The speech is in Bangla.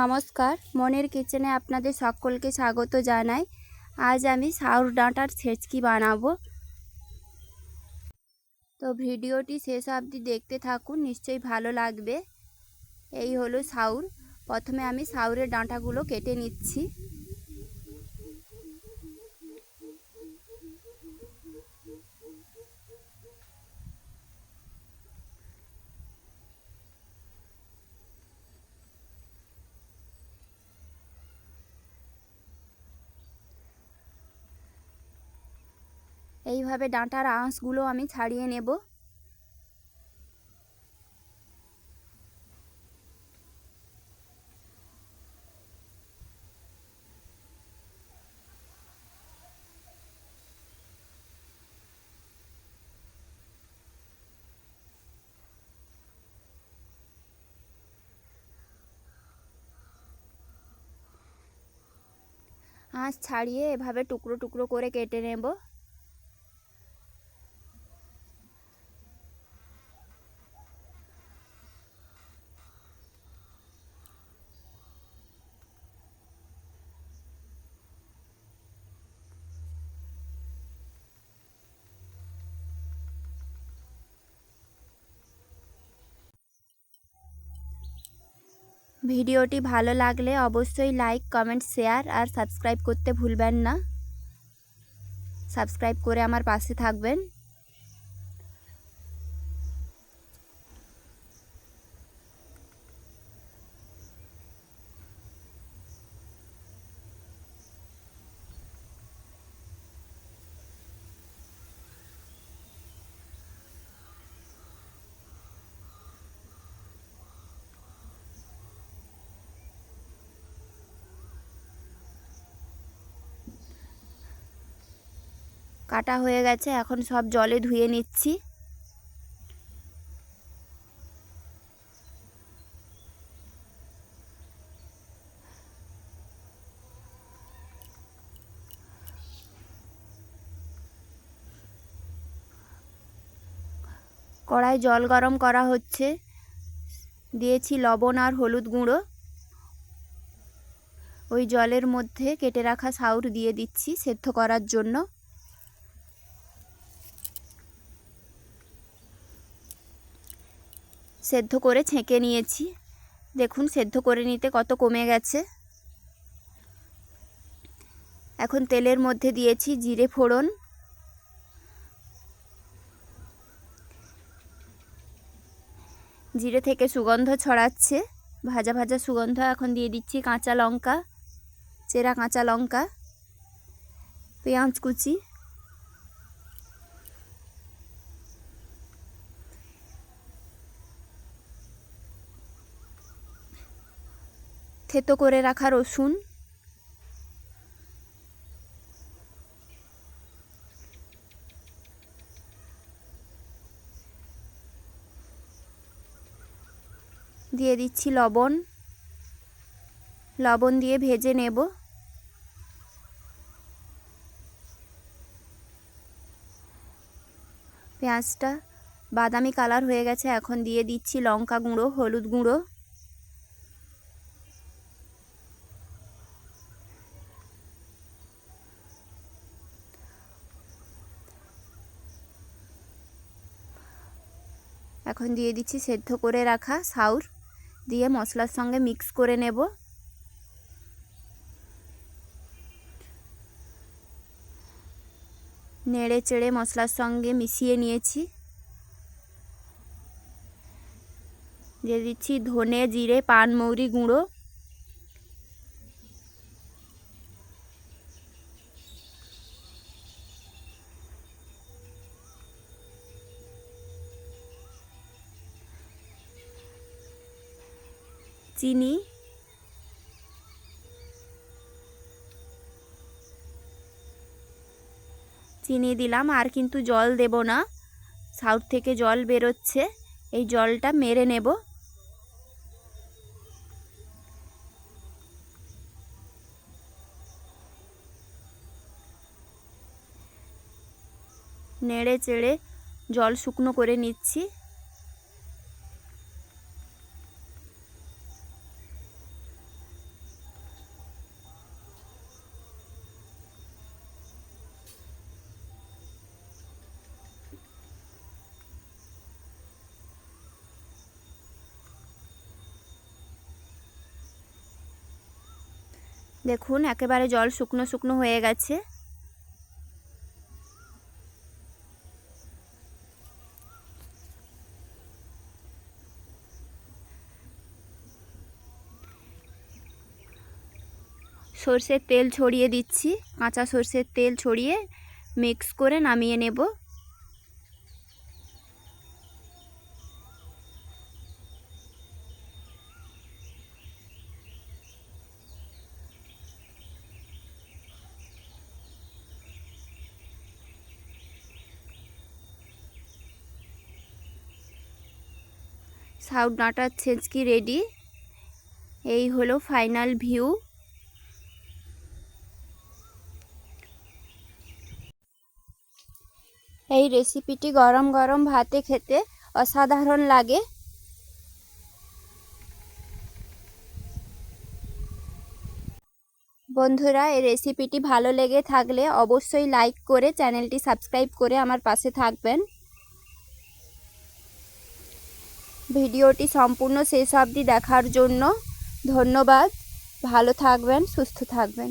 নমস্কার। মনের কিচেনে আপনাদের সকলকে স্বাগত জানাই। আজ আমি সাউর ডাঁটার ছেচকি বানাবো। তো ভিডিওটি শেষ অবধি দেখতে থাকুন, নিশ্চয়ই ভালো লাগবে। এই হলো সাউর প্রথমে আমি সাউরের ডাঁটাগুলো কেটে নিচ্ছি। এইভাবে ডাঁটার আঁশগুলো আমি ছাড়িয়ে নেব। আঁশ ছাড়িয়ে এভাবে টুকরো টুকরো করে কেটে নেব। ভিডিওটি ভালো লাগলে অবশ্যই লাইক, কমেন্ট, শেয়ার আর সাবস্ক্রাইব করতে ভুলবেন না। সাবস্ক্রাইব করে আমার পাশে থাকবেন। কাটা হয়ে গেছে, এখন সব জলে ধুয়ে নিচ্ছি। কড়াই জল গরম করা হচ্ছে। দিয়েছি লবণ আর হলুদ গুঁড়ো। ওই জলের মধ্যে কেটে রাখা সাউর দিয়ে দিচ্ছি সেদ্ধ করার জন্য। সেদ্ধ করে ছেঁকে নিয়েছি। দেখুন, সেদ্ধ করে নিতে কত কমে গেছে। এখন তেলের মধ্যে দিয়েছি জিরে ফোড়ন। জিরে থেকে সুগন্ধ ছড়াচ্ছে। ভাজা ভাজা সুগন্ধ এখন দিয়ে দিচ্ছি কাঁচা লঙ্কা, চেরা কাঁচা লঙ্কা, পেঁয়াজ কুচি। থেতো করে রাখা রসুন। দিয়ে দিচ্ছি লবণ। লবণ দিয়ে ভেজে নেব। পেঁয়াজটা বাদামি কালার হয়ে গেছে, এখন দিয়ে দিচ্ছি লঙ্কা গুঁড়ো, হলুদ গুঁড়ো। এখন দিয়ে দিচ্ছি সেদ্ধ করে রাখা সাউর দিয়ে মশলার সঙ্গে মিক্স করে নেব। নেড়ে চেড়ে মশলার সঙ্গে মিশিয়ে নিয়েছি। দিয়ে দিচ্ছি ধনে, জিরে, পান, মৌরি গুঁড়ো। চিনি। চিনি দিলাম, আর কিন্তু জল দেব না। সাউথ থেকে জল বেরোচ্ছে, এই জলটা মেরে নেব। নেড়ে চেড়ে জল শুকনো করে নিচ্ছি। দেখুন, একেবারে জল শুকনো শুকনো হয়ে গেছে। সর্ষের তেল ছড়িয়ে দিচ্ছি। কাঁচা সর্ষের তেল ছড়িয়ে মিক্স করে নামিয়ে নেব। সাউথ ডাঁটার ছেঁচকি রেডি এই হলো ফাইনাল ভিউ এই রেসিপিটি গরম গরম ভাতে খেতে অসাধারণ লাগে। বন্ধুরা, এই রেসিপিটি ভালো লেগে থাকলে অবশ্যই লাইক করে চ্যানেলটি সাবস্ক্রাইব করে আমার পাশে থাকবেন। ভিডিওটি সম্পূর্ণ শেষ অবধি দেখার জন্য ধন্যবাদ। ভালো থাকবেন সুস্থ থাকবেন।